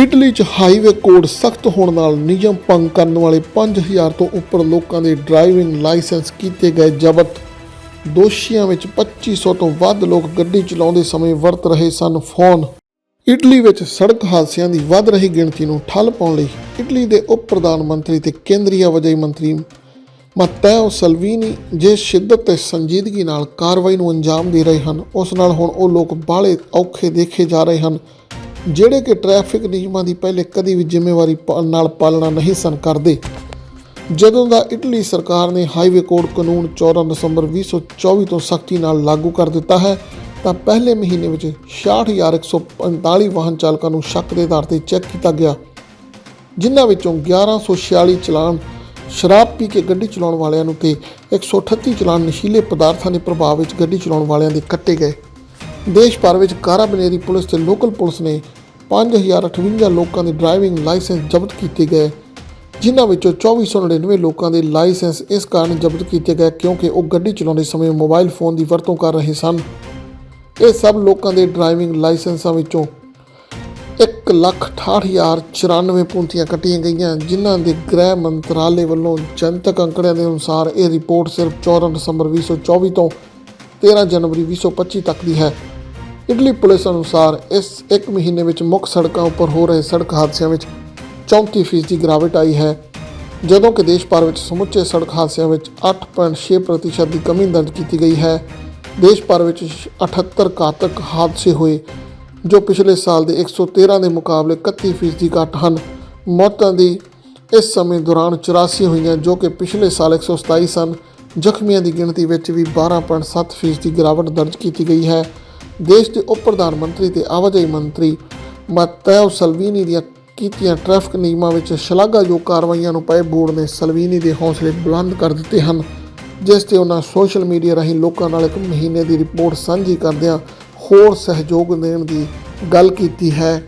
Italy 'ਚ highway code ਸਖਤ ਹੋਣ ਨਾਲ ਨਿਯਮ ਭੰਗ ਕਰਨ ਵਾਲੇ 5000 ਤੋਂ ਉੱਪਰ ਲੋਕਾਂ ਦੇ ਡਰਾਈਵਿੰਗ ਲਾਇਸੈਂਸ ਕੀਤੇ ਗਏ ਜ਼ਬਤ। ਦੋਸ਼ੀਆਂ ਵਿੱਚ 2500 ਤੋਂ ਵੱਧ ਲੋਕ ਗੱਡੀ ਚਲਾਉਂਦੇ ਸਮੇਂ ਵਰਤ ਰਹੇ ਸਨ ਫੋਨ। ਇਟਲੀ ਵਿੱਚ ਸੜਕ ਹਾਦਸਿਆਂ ਦੀ ਵੱਧ ਰਹੀ ਗਿਣਤੀ ਨੂੰ ਠੱਲ ਪਾਉਣ ਲਈ ਇਟਲੀ ਦੇ ਉਪ ਪ੍ਰਧਾਨ ਮੰਤਰੀ ਤੇ ਕੇਂਦਰੀ ਆਵਾਜਾਈ ਮੰਤਰੀ ਮੱਤੇਓ ਸਲਵੀਨੀ ਜੇ ਸ਼ਿੱਦਤ ਤੇ ਸੰਜੀਦਗੀ ਨਾਲ ਕਾਰਵਾਈ ਨੂੰ ਅੰਜਾਮ ਦੇ ਰਹੇ ਹਨ, ਉਸ ਨਾਲ ਹੁਣ ਉਹ ਲੋਕ ਬਾਹਲੇ ਔਖੇ ਦੇਖੇ ਜਾ ਰਹੇ ਹਨ। ਜਿਹੜੇ ਕਿ ਟ੍ਰੈਫਿਕ ਨਿਯਮਾਂ ਦੀ ਪਹਿਲੇ ਕਦੀ ਵੀ ਜ਼ਿੰਮੇਵਾਰੀ ਪਾ- ਨਾਲ ਪਾਲਣਾ ਨਹੀਂ ਸਨ ਕਰਦੇ। ਜਦੋਂ ਦਾ ਇਟਲੀ ਸਰਕਾਰ ਨੇ ਹਾਈਵੇ ਕੋਡ ਕਾਨੂੰਨ 14 ਦਸੰਬਰ 2024 ਤੋਂ ਸਖਤੀ ਨਾਲ ਲਾਗੂ ਕਰ ਦਿੱਤਾ ਹੈ, ਤਾਂ ਪਹਿਲੇ ਮਹੀਨੇ ਵਿੱਚ 66145 ਵਾਹਨ ਚਾਲਕਾਂ ਨੂੰ ਸ਼ੱਕ ਦੇ ਆਧਾਰ ਤੇ ਚੈੱਕ ਕੀਤਾ ਗਿਆ, ਜਿਨ੍ਹਾਂ ਵਿੱਚੋਂ 1146 ਚਲਾਨ ਸ਼ਰਾਬ ਪੀ ਕੇ ਗੱਡੀ ਚਲਾਉਣ ਵਾਲਿਆਂ ਨੂੰ ਤੇ 138 ਚਲਾਨ ਨਸ਼ੀਲੇ ਪਦਾਰਥਾਂ ਦੇ ਪ੍ਰਭਾਵ ਵਿੱਚ ਗੱਡੀ ਚਲਾਉਣ ਵਾਲਿਆਂ ਦੇ ਕੱਟੇ ਗਏ। ਦੇਸ਼ ਭਰ ਵਿੱਚ ਕਾਰਾਬਨੇਰੀ ਪੁਲਿਸ ਤੇ ਲੋਕਲ ਪੁਲਿਸ ਨੇ 5058 ਲੋਕਾਂ ਦੇ ਡਰਾਈਵਿੰਗ ਲਾਇਸੈਂਸ ਜ਼ਬਤ ਕੀਤੇ ਗਏ, ਜਿਨ੍ਹਾਂ ਵਿੱਚੋਂ 2499 ਲੋਕਾਂ ਦੇ ਲਾਇਸੈਂਸ ਇਸ ਕਾਰਨ ਜ਼ਬਤ ਕੀਤੇ ਗਏ ਕਿਉਂਕਿ ਉਹ ਗੱਡੀ ਚਲਾਉਂਦੇ ਸਮੇਂ ਮੋਬਾਈਲ ਫੋਨ ਦੀ ਵਰਤੋਂ ਕਰ ਰਹੇ ਸਨ। ਇਹ ਸਭ ਲੋਕਾਂ ਦੇ ਡਰਾਈਵਿੰਗ ਲਾਇਸੈਂਸਾਂ ਵਿੱਚੋਂ 168094 ਪੂੰਤੀਆਂ ਕੱਟੀਆਂ ਗਈਆਂ, ਜਿਨ੍ਹਾਂ ਦੇ ਗ੍ਰਹਿ ਮੰਤਰਾਲੇ ਵੱਲੋਂ ਜਨਤਕ ਅੰਕੜਿਆਂ ਦੇ ਅਨੁਸਾਰ ਇਹ ਰਿਪੋਰਟ ਸਿਰਫ 14 ਦਸੰਬਰ 2024 ਤੋਂ 13 ਜਨਵਰੀ 2025 ਤੱਕ ਦੀ ਹੈ। ਇਟਲੀ ਪੁਲਿਸ ਅਨੁਸਾਰ ਇਸ ਇੱਕ ਮਹੀਨੇ ਵਿੱਚ ਮੁੱਖ ਸੜਕਾਂ ਉੱਪਰ ਹੋ ਰਹੇ ਸੜਕ ਹਾਦਸਿਆਂ ਵਿੱਚ 34% ਫੀਸਦੀ ਦੀ ਗਿਰਾਵਟ ਆਈ ਹੈ। ਜਦੋਂ ਕਿ ਦੇਸ਼ ਭਰ ਵਿੱਚ ਸਮੁੱਚੇ ਸੜਕ ਹਾਦਸਿਆਂ ਵਿੱਚ 8.6% ਪ੍ਰਤੀਸ਼ਤ ਦੀ ਕਮੀ ਦਰਜ ਕੀਤੀ ਗਈ ਹੈ। ਦੇਸ਼ ਭਰ ਵਿੱਚ 78 ਘਾਤਕ ਹਾਦਸੇ ਹੋਏ, ਜੋ ਪਿਛਲੇ ਸਾਲ ਦੇ 113 ਦੇ ਮੁਕਾਬਲੇ 31% ਫੀਸਦੀ ਘੱਟ ਹਨ। ਮੌਤਾਂ ਦੀ ਇਸ ਸਮੇਂ ਦੌਰਾਨ 84 ਹੋਈਆਂ, ਜੋ ਕਿ ਪਿਛਲੇ ਸਾਲ 127 ਸਨ। ਜ਼ਖਮੀਆਂ ਦੀ ਗਿਣਤੀ ਵਿੱਚ ਵੀ 12.7% ਫੀਸਦੀ ਗਿਰਾਵਟ ਦਰਜ ਕੀਤੀ ਗਈ ਹੈ। ਦੇਸ਼ ਦੇ ਉਪ ਪ੍ਰਧਾਨ ਮੰਤਰੀ ਤੇ ਆਵਾਜਾਈ ਮੰਤਰੀ ਮੱਤੇਓ ਸਲਵੀਨੀ ਦੀਆਂ ਕੀਤੀਆਂ ਟ੍ਰੈਫਿਕ ਨਿਯਮਾਂ ਵਿੱਚ ਸ਼ਲਾਘਾਯੋਗ ਕਾਰਵਾਈਆਂ ਨੂੰ ਪਏ ਬੋਰਡ ਨੇ ਸਲਵੀਨੀ ਦੇ ਹੌਸਲੇ ਬੁਲੰਦ ਕਰ ਦਿੱਤੇ ਹਨ, ਜਿਸ ਤੇ ਉਹਨਾਂ ਸੋਸ਼ਲ ਮੀਡੀਆ ਰਾਹੀਂ ਲੋਕਾਂ ਨਾਲ ਇੱਕ ਮਹੀਨੇ ਦੀ ਰਿਪੋਰਟ ਸਾਂਝੀ ਕਰਦਿਆਂ ਹੋਰ ਸਹਿਯੋਗ ਦੇਣ ਦੀ ਗੱਲ ਕੀਤੀ ਹੈ।